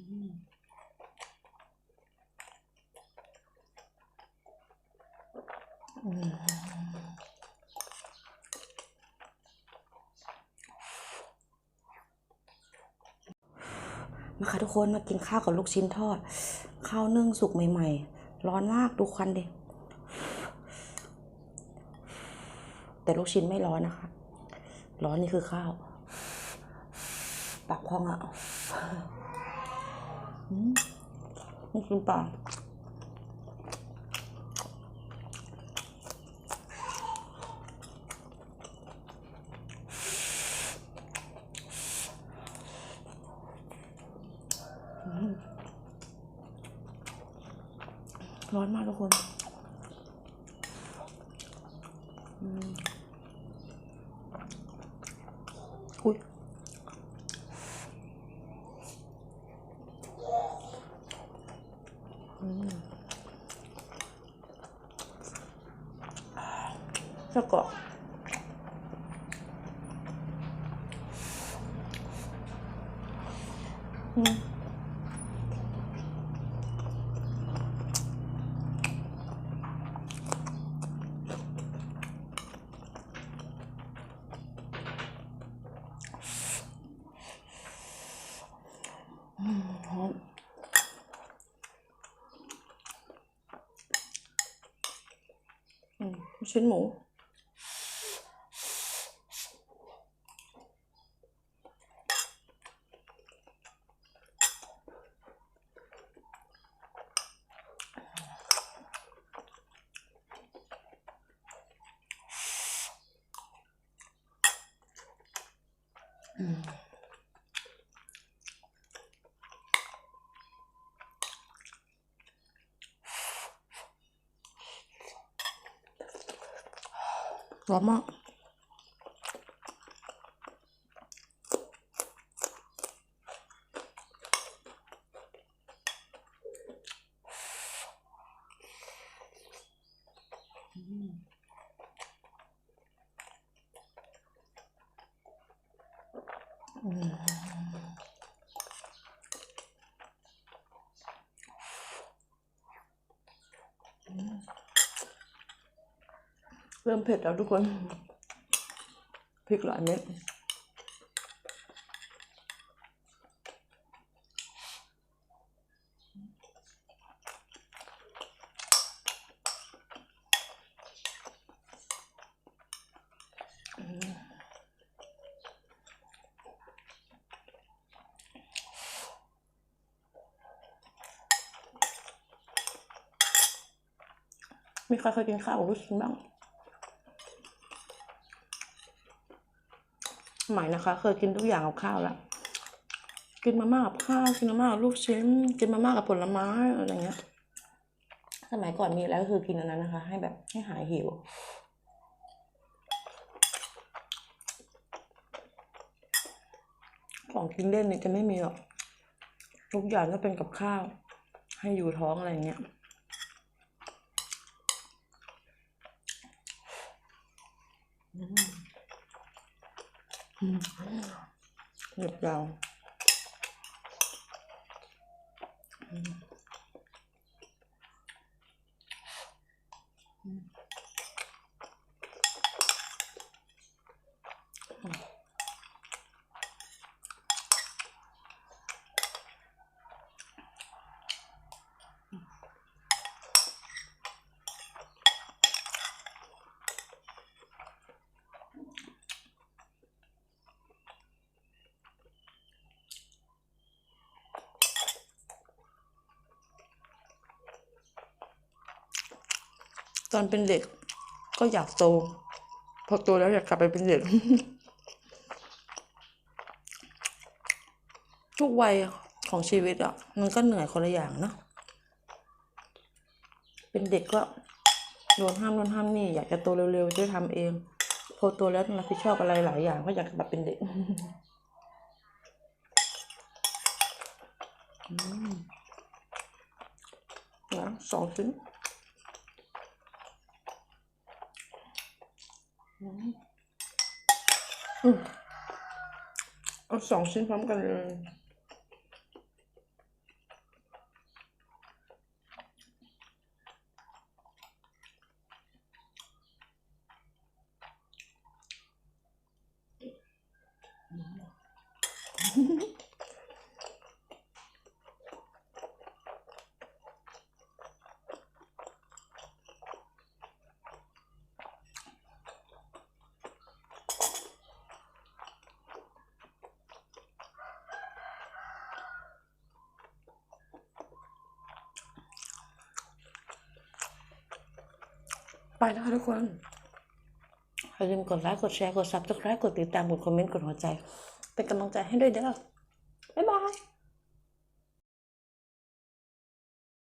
มาค่ะทุกคนมากินข้าวกับลูกชิ้นทอด ข้าวนึ่งสุกใหม่ ๆ ร้อนมากดูควันดิแต่ลูกชิ้นไม่ร้อนนะคะ ร้อนนี่คือข้าว ปากพองอะ อืมนี่กินปลาร้อนมากทุกคนอุ้ย แล้วก็อืมอืมหอมอืมลูกชิ้นหมู ร้อนมาก เริ่มเผ็ดแล้วทุกคน พริกหลายเม็ด มีใครเคยกินข้าวกับลูกชิ้นบ้างใหม่นะคะ เคยกินทุกอย่างกับข้าวแล้วกินมาม่ากับข้าวกินมาม่ากับลูกชิ้น กินมาม่ากับผลไม้อะไรเงี้ย สมัยก่อนมีแล้วก็คือกินอันนั้นนะคะ ให้แบบให้หายหิวของกินเล่นเนี่ยจะไม่มีหรอก ทุกอย่างก็เป็นกับข้าว ให้อยู่ท้องอะไรเงี้ย หยุดยาว ตอนเป็นเด็ก ก็อยากโต พอโตแล้วอยากกลับไปเป็นเด็ก ทุกวัยของชีวิตอะ มันก็เหนื่อยคนละอย่างเนอะเป็นเด็กก็โดนห้ามโดนห้ามนี่ อยากจะโตเร็วๆจะได้ทำเอง พอโตแล้วต้องรับผิดชอบอะไรหลายอย่างก็อยากกลับเป็นเด็กอืมนะสองชิ้น อืมเอาสองชิ้นพร้อมกันเลย ไล้วค่ะทุกคนอย่าลืมกดไลค์กดแชร์กดซับสไคร b e กดติดตามกดคอมเมนต์กดหัวใจ เป็นกำลังใจให้ด้วยเด้อบ๊ายบาย